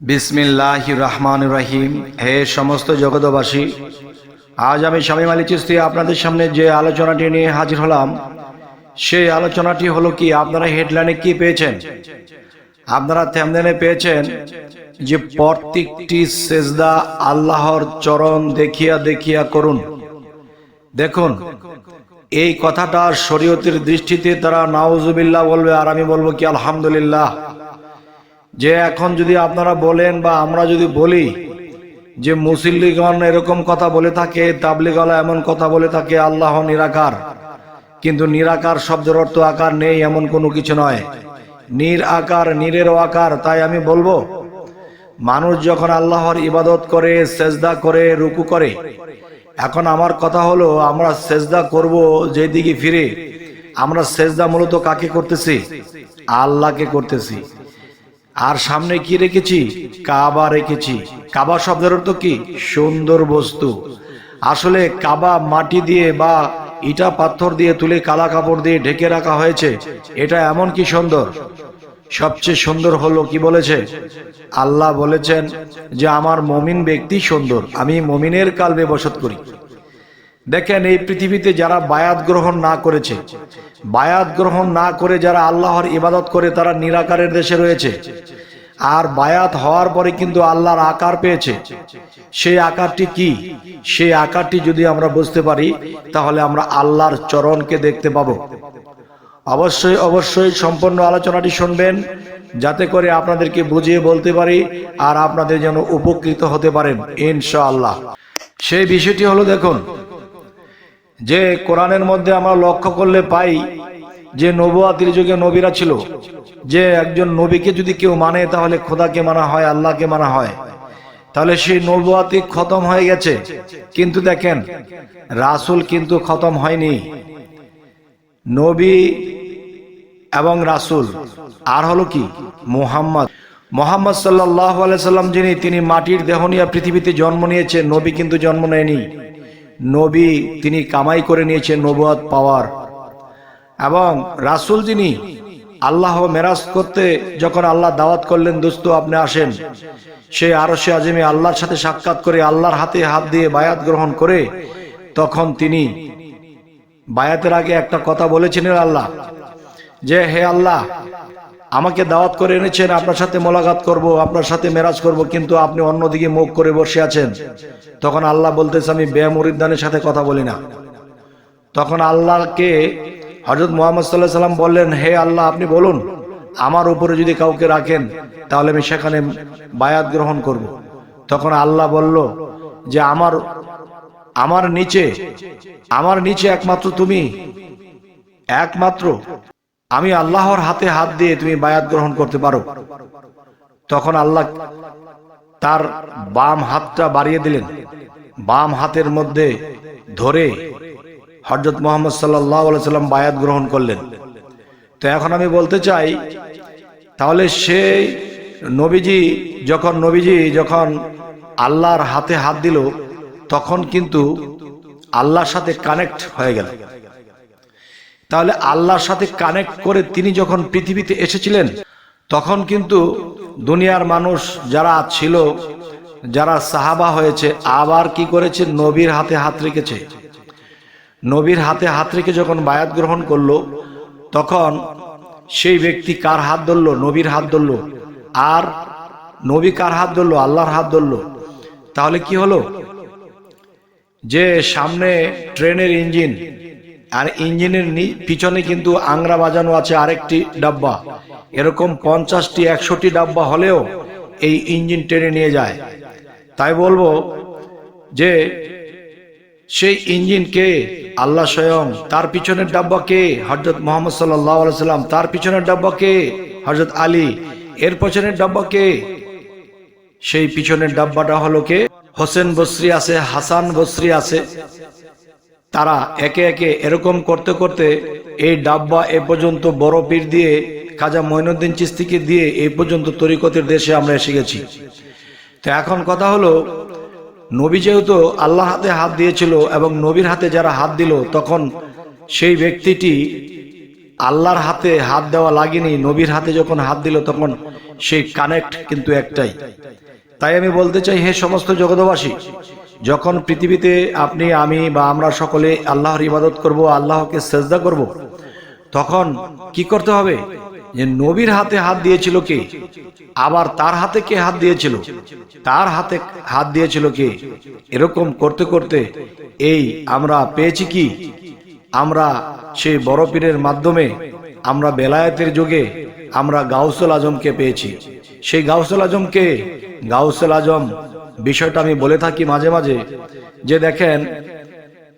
বিসমিল্লাহ রহমান রহিম হে সমস্ত জগতবাসী আজ আমি স্বামী মালিক চিস্তি আপনাদের সামনে যে আলোচনাটি নিয়ে হাজির হলাম, সেই আলোচনাটি হলো কি, আপনারা হেডলাইনে কি পেয়েছেন? আপনারা থেমদেনে পেয়েছেন যে প্রত্যেকটি সেজদা আল্লাহর চরণ দেখিয়া দেখিয়া করুন। দেখুন, এই কথাটা শরীয়তের দৃষ্টিতে তারা নাউজুবিল্লাহ বলবে আর আমি বলব কি আলহামদুলিল্লাহ। যে এখন যদি আপনারা বলেন বা আমরা যদি বলি যে মুসল্লিগণ এরকম কথা বলে থাকে তাবলিগলা এমন কথা বলে থাকে, আল্লাহ নিরাকার। কিন্তু নিরাকার শব্দের অর্থ আকার নেই, এমন কোনো কিছু নয়। নির আকার, নিরেরও আকার, তাই আমি বলব, মানুষ যখন আল্লাহর ইবাদত করে, সেজদা করে, রুকু করে, এখন আমার কথা হলো, আমরা সেজদা করব যেদিকে ফিরে, আমরা সেজদা মূলত কাকে করতেছি? আল্লাহকে করতেছি। আর সামনে কি রেখেছি? কাবা রেখেছি। কাবা শব্দের অর্থ কি? সুন্দর বস্তু। আসলে কাবা মাটি দিয়ে বা ইটা পাথর দিয়ে তুলে কালা কাপড় দিয়ে ঢেকে রাখা হয়েছে। এটা এমন কি সুন্দর? সবচেয়ে সুন্দর হলো কি বলেছে? আল্লাহ বলেছেন যে, আমার মমিন ব্যক্তি সুন্দর। আমি মমিনের কালবে বসত করি। দেখেন, এই পৃথিবীতে যারা বায়াত গ্রহণ না করেছে, বায়াত গ্রহণ না করে যারা আল্লাহর ইবাদত করে, তারা নিরাকারের দেশে রয়েছে। আর বায়াত হওয়ার পরে কিন্তু আল্লাহর আকার পেয়েছে। সেই আকারটি কি? সেই আকারটি যদি আমরা বুঝতে পারি, তাহলে আমরা আল্লাহর চরণকে দেখতে পাবো। অবশ্যই অবশ্যই সম্পূর্ণ আলোচনাটি শুনবেন, যাতে করে আপনাদেরকে বুঝিয়ে বলতে পারি আর আপনাদের যেন উপকৃত হতে পারেন, ইনশাআল্লাহ। সেই বিষয়টি হলো, দেখুন যে কোরআনের মধ্যে আমরা লক্ষ্য করলে পাই যে নবুয়াতির যুগে নবীরা ছিল, যে একজন নবীকে যদি কেউ মানে তাহলে খোদাকে মানা হয়, আল্লাহকে মানা হয়। তাহলে সেই নবুয়াতি খতম হয়ে গেছে। কিন্তু দেখেন, রাসুল কিন্তু খতম হয়নি। নবী এবং রাসুল, আর হলো কি? মোহাম্মদ। মোহাম্মদ সাল্লাহ সাল্লাম যিনি, তিনি মাটির দেহ নিয়ে পৃথিবীতে জন্ম নিয়েছে, নবী কিন্তু জন্ম নেয়নি। নবী তিনি কামাই করে নিয়েছেন নবুয়াদ পাওয়ার। এবং রাসুল যিনি আল্লাহ মেরাজ করতে যখন আল্লাহ দাওয়াত করলেন, দোস্ত, আপনি আসেন। সেই আরও সে আজমি আল্লাহর সাথে সাক্ষাৎ করে আল্লাহর হাতে হাত দিয়ে বায়াত গ্রহণ করে তখন তিনি বায়াতের আগে একটা কথা বলেছিলেন আল্লাহ, যে, হে আল্লাহ আমাকে দাওয়াত করে এনেছেন, আপনার সাথে মোলাকাত করব, আপনার সাথে মেরাজ করব, কিন্তু আপনি অন্যদিকে মুখ করে বসে আছেন তখন আল্লাহ বলতেছে, আমি বেমরিদানের সাথে কথা বলি না তখন আল্লাহকে হজরত মোহাম্মদ সাল্লাহ সাল্লাম বললেন, হে আল্লাহ, আপনি বলুন, আমার উপরে যদি কাউকে রাখেন, তাহলে আমি সেখানে বায়াত গ্রহণ করব। তখন আল্লাহ বলল, যে আমার আমার নিচে আমার নিচে একমাত্র তুমি, একমাত্র আমি আল্লাহর হাতে হাত দিয়ে তুমি বায়াত গ্রহণ করতে পারো। তখন আল্লাহ তার বাম হাতটা বাড়িয়ে দিলেন। বাম হাতের মধ্যে ধরে হজরত মোহাম্মদ সাল্লাম বায়াত গ্রহণ করলেন। তো এখন আমি বলতে চাই, তাহলে সেই নবীজি যখন নবীজি যখন আল্লাহর হাতে হাত দিল, তখন কিন্তু আল্লাহর সাথে কানেক্ট হয়ে গেল। তাহলে আল্লাহর সাথে কানেক্ট করে তিনি যখন পৃথিবীতে এসেছিলেন, তখন কিন্তু দুনিয়ার মানুষ যারা ছিল, যারা সাহাবা হয়েছে, আবার কি করেছে? নবীর হাতে হাত রেখেছে। নবীর হাতে হাত রেখে যখন বায়াত গ্রহণ করল, তখন সেই ব্যক্তি কার হাত ধরলো? নবীর হাত ধরলো। আর নবী কার হাত ধরলো? আল্লাহর হাত ধরলো। তাহলে কি হলো? যে সামনে ট্রেনের ইঞ্জিন আর ইঞ্জিনের পিছনে কিন্তু আংরা বাজানো আছে আরেকটি ডাব্বা। এরকম পঞ্চাশটি, একশোটি ডাব্বা হলেও এই ইঞ্জিন টেনে নিয়ে যায়। তাই বলব যে সেই ইঞ্জিন কে? আল্লাহ স্বয়ং। তার পিছনের ডাব্বা কে? হজরত মোহাম্মদ সাল্লাহ সাল্লাম তার পিছনের ডাব্বা কে? হজরত আলী। এর পিছনের ডাব্বা কে? সেই পিছনের ডাব্বাটা হলো কে? হোসেন বসরি আছে, হাসান বসরি আছে। তারা একে একে এরকম করতে করতে এই ডাব্বা এ পর্যন্ত বড় পীর দিয়ে, খাজা মঈনুদ্দিন চিস্তিকে দিয়ে এই পর্যন্ত তরিকতের দেশে আমরা এসে গেছি। তো এখন কথা হলো, নবী যেহেতু আল্লাহ হাতে হাত দিয়েছিল এবং নবীর হাতে যারা হাত দিল, তখন সেই ব্যক্তিটি আল্লাহর হাতে হাত দেওয়া লাগেনি, নবীর হাতে যখন হাত দিল, তখন সেই কানেক্ট কিন্তু একটাই। তাই আমি বলতে চাই, হে সমস্ত জগতবাসী যখন পৃথিবীতে আপনি, আমি বা আমরা সকলে আল্লাহর ইবাদত করব, আল্লাহকে সেজদা করব, তখন কি করতে হবে? যে নবীর হাতে হাত দিয়েছিল কে? আবার তার হাতে কে হাত দিয়েছিল? তার হাতে হাত দিয়েছিল কে? এরকম করতে করতে এই আমরা পেয়েছি কি? আমরা সেই বড় পীরের মাধ্যমে আমরা বেলায়েতের যুগে আমরা গাউসুল আজমকে পেয়েছি। সেই গাউসুল আজমকে, গাউসুল আজম, বিষয়টা আমি বলে থাকি মাঝে মাঝে, যে দেখেন,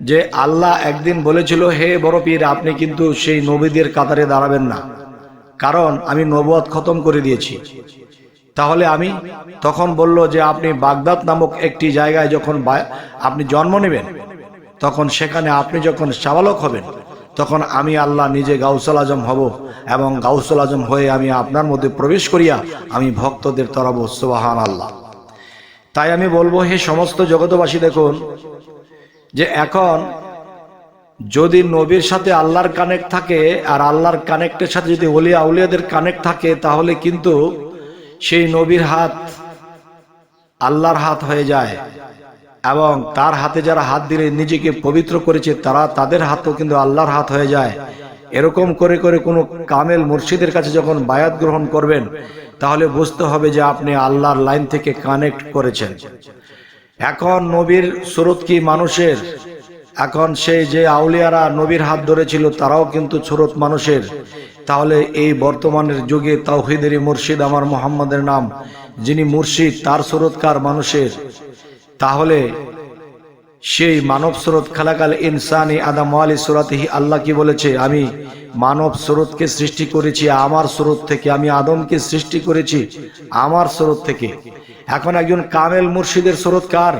যে আল্লাহ একদিন বলেছিল, হে বড় পীর, আপনি কিন্তু সেই নবীদের কাতারে দাঁড়াবেন না। কারণ আমি নবুয়াত খতম করে দিয়েছি। তাহলে আমি তখন বলল যে, আপনি বাগদাদ নামক একটি জায়গায় যখন আপনি জন্ম নেবেন, তখন সেখানে আপনি যখন সাবালক হবেন তখন আমি আল্লাহ নিজে গাউসল আজম হব এবং গাউসল আজম হয়ে আমি আপনার মধ্যে প্রবেশ করিয়া আমি ভক্তদের তরাব সোবাহান আল্লাহ তাই আমি বলব, হে সমস্ত জগতবাসী দেখুন, যে এখন যদি নবীর সাথে আল্লাহর কানেক্ট থাকে আর আল্লাহর কানেক্টের সাথে যদি অলিয়া আউলিয়াদের কানেক্ট থাকে, তাহলে কিন্তু সেই নবীর হাত আল্লাহর হাত হয়ে যায়। এবং তার হাতে যারা হাত দিলে নিজেকে পবিত্র করেছে, তারা তাদের হাতও কিন্তু আল্লাহর হাত হয়ে যায়। এরকম করে করে কোনো কামেল মুর্শিদের কাছে যখন বায়াত গ্রহণ করবেন, তাহলে বুঝতে হবে যে আপনি আল্লাহর লাইন থেকে কানেক্ট করেছেন। এখন নবীর স্রোত কি মানুষের? এখন সেই যে আউলিয়ারা নবীর হাত ধরেছিল, তারাও কিন্তু স্রোত মানুষের। তাহলে এই বর্তমানের যুগে তাওহিদেরই মুর্শিদ আমার মোহাম্মদের নাম, যিনি মুর্শিদ, তার স্রোতকার মানুষের। তাহলে সেই মানব স্রোত খালাকাল ইনসানি আদাম আলী সুরাতিহি আল্লাহ কি বলেছে? আমি মানব স্রোতকে সৃষ্টি করেছি, আমার স্রোত থেকে। আমি আদমকে সৃষ্টি করেছি, আমার স্রোত থেকে। এখন একজন কামেল মুর্শিদের স্রোত কার?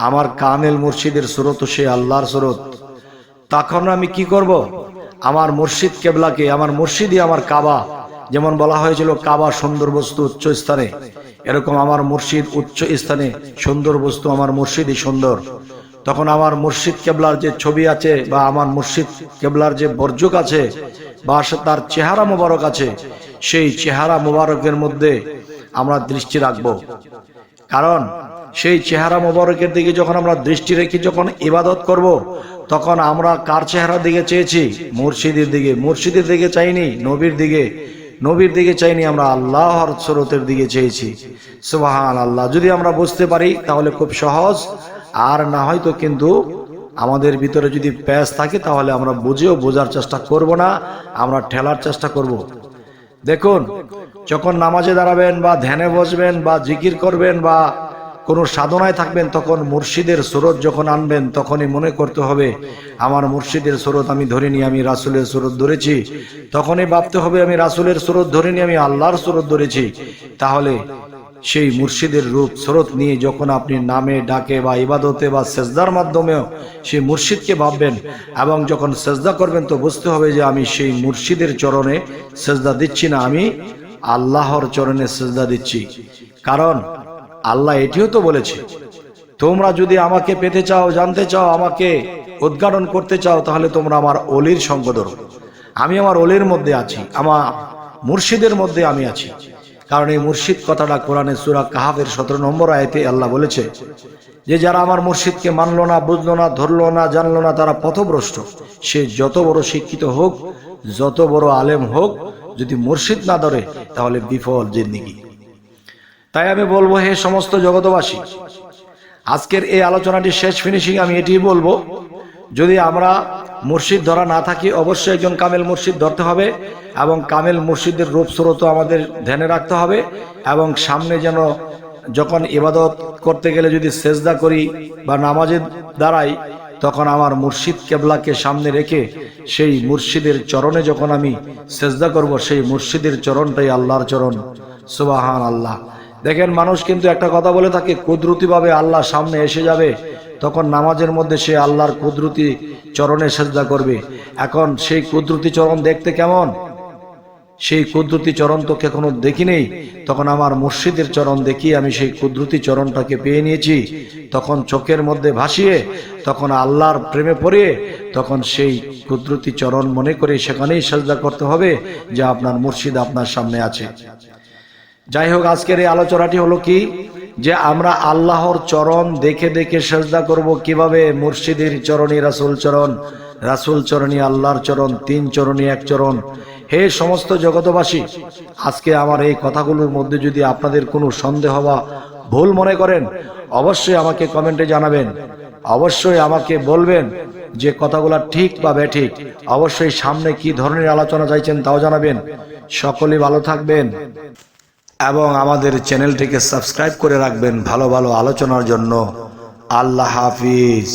আমার কামেল মুর্শিদের স্রোত সে আল্লাহর স্রোত। তখন আমি কি করব? আমার মুর্শিদ কেবলাকে, আমার মুর্শিদই আমার কাবা। যেমন বলা হয়েছিল, কাবা সুন্দর বস্তু উচ্চ স্থানে। এরকম আমার মুর্শিদ উচ্চ স্থানে সুন্দর বস্তু, আমার মুর্শিদই সুন্দর। তখন আমার মুর্শিদ কেবলার যে ছবি আছে বা আমার মুর্শিদ কেবলার যে বর্জক আছে বা তার চেহারা মোবারক আছে, সেই চেহারা মোবারকের মধ্যে আমরা দৃষ্টি রাখব। কারণ সেই চেহারা মোবারকের দিকে যখন আমরা দৃষ্টি রেখে যখন ইবাদত করব, তখন আমরা কার চেহারা দিকে চেয়েছি? মুর্শিদের দিকে। মুর্শিদের দিকে চাইনি, নবীর দিকে। নবীর দিকে চাইনি, আমরা আল্লাহর স্রোতের দিকে চেয়েছি। সুবাহান আল্লাহ যদি আমরা বুঝতে পারি, তাহলে খুব সহজ। আর না হয়তো কিন্তু আমাদের ভিতরে যদি প্যাস থাকে, তাহলে আমরা বুঝেও বোঝার চেষ্টা করব না, আমরা ঠেলার চেষ্টা করব। দেখুন, যখন নামাজে দাঁড়াবেন বা ধ্যানে বসবেন বা জিকির করবেন বা কোনো সাধনায় থাকবেন তখন মুর্শিদের স্রোত যখন আনবেন তখনই মনে করতে হবে, আমার মুর্শিদের স্রোত আমি ধরিনি, আমি রাসুলের স্রোত ধরেছি। তখনই ভাবতে হবে, আমি রাসুলের স্রোত ধরিনি, আমি আল্লাহর স্রোত ধরেছি। তাহলে সেই মুর্শিদের রূপ, স্রোত নিয়ে যখন আপনি নামে, ডাকে বা ইবাদতে বা সেজদার মাধ্যমেও সেই মুর্শিদকে ভাববেন এবং যখন সেজদা করবেন তো বুঝতে হবে যে আমি সেই মুর্শিদের চরণে সেজদা দিচ্ছি না, আমি আল্লাহর চরণে সেজদা দিচ্ছি। কারণ আল্লাহ এটিও তো বলেছে, তোমরা যদি আমাকে পেতে চাও, জানতে চাও, আমাকে উদ্ঘাটন করতে চাও, তাহলে তোমরা আমার অলির সঙ্গ ধরো। আমি আমার অলির মধ্যে আছি, আমার মুর্শিদের মধ্যে আমি আছি। কারণ এই মুর্শিদ কথাটা কোরআনে সুরা কাহাবের সতেরো নম্বর আয়তে আল্লাহ বলেছে, যে যারা আমার মুর্শিদকে মানলো না, বুঝলো না, ধরলো না, জানলো না, তারা পথভ্রষ্ট। সে যত বড় শিক্ষিত হোক, যত বড় আলেম হোক, যদি মুর্শিদ না ধরে, তাহলে বিফল জিন্দিগি। তাই আমি বলব, হে সমস্ত জগতবাসী আজকের এই আলোচনাটি শেষ ফিনিশিং আমি এটি বলব, যদি আমরা মুর্শিদ ধরা না থাকি, অবশ্যই একজন কামেল মুর্শিদ ধরতে হবে এবং কামেল মুর্শিদের রূপ স্রোত আমাদের ধ্যানে রাখতে হবে এবং সামনে যেন যখন ইবাদত করতে গেলে যদি সেজদা করি বা নামাজে দাঁড়াই তখন আমার মুর্শিদ কেবলাকে সামনে রেখে সেই মুর্শিদের চরণে যখন আমি সেজদা করব, সেই মুর্শিদের চরণটাই আল্লাহর চরণ। সুবাহান আল্লাহ দেখেন, মানুষ কিন্তু একটা কথা বলে থাকে, কুদরতিভাবে আল্লাহ সামনে এসে যাবে, তখন নামাজের মধ্যে সে আল্লাহর কুদরতি চরণে সেজদা করবে। এখন সেই কুদরতি চরণ দেখতে কেমন? সেই কুদরতি চরণ তো কখনো দেখি নেই। তখন আমার মুর্শিদের চরণ দেখিয়ে আমি সেই কুদরতি চরণটাকে পেয়ে নিয়েছি। তখন চোখের মধ্যে ভাসিয়ে, তখন আল্লাহর প্রেমে পড়ে তখন সেই কুদরতি চরণ মনে করে সেখানেই সাজদা করতে হবে যে আপনার মুর্শিদ আপনার সামনে আছে। যাই হোক আজকের এই আলোচনাটি হলো কি? যে আমরা আল্লাহর চরণ দেখে দেখে সেজদা করব কীভাবে? মুর্শিদের চরণী রাসুল চরণ, রাসুল চরণী আল্লাহর চরণ, তিন চরণী এক চরণ। হে সমস্ত জগতবাসী আজকে আমার এই কথাগুলোর মধ্যে যদি আপনাদের কোনো সন্দেহ বা ভুল মনে করেন, অবশ্যই আমাকে কমেন্টে জানাবেন। অবশ্যই আমাকে বলবেন যে কথাগুলো ঠিক বা বেঠিক অবশ্যই সামনে কি ধরনের আলোচনা চাইছেন তাও জানাবেন। সকলেই ভালো থাকবেন। এবং আমাদের চ্যানেলটিকে সাবস্ক্রাইব করে রাখবেন ভালো ভালো আলোচনার জন্য। আল্লাহ হাফিজ।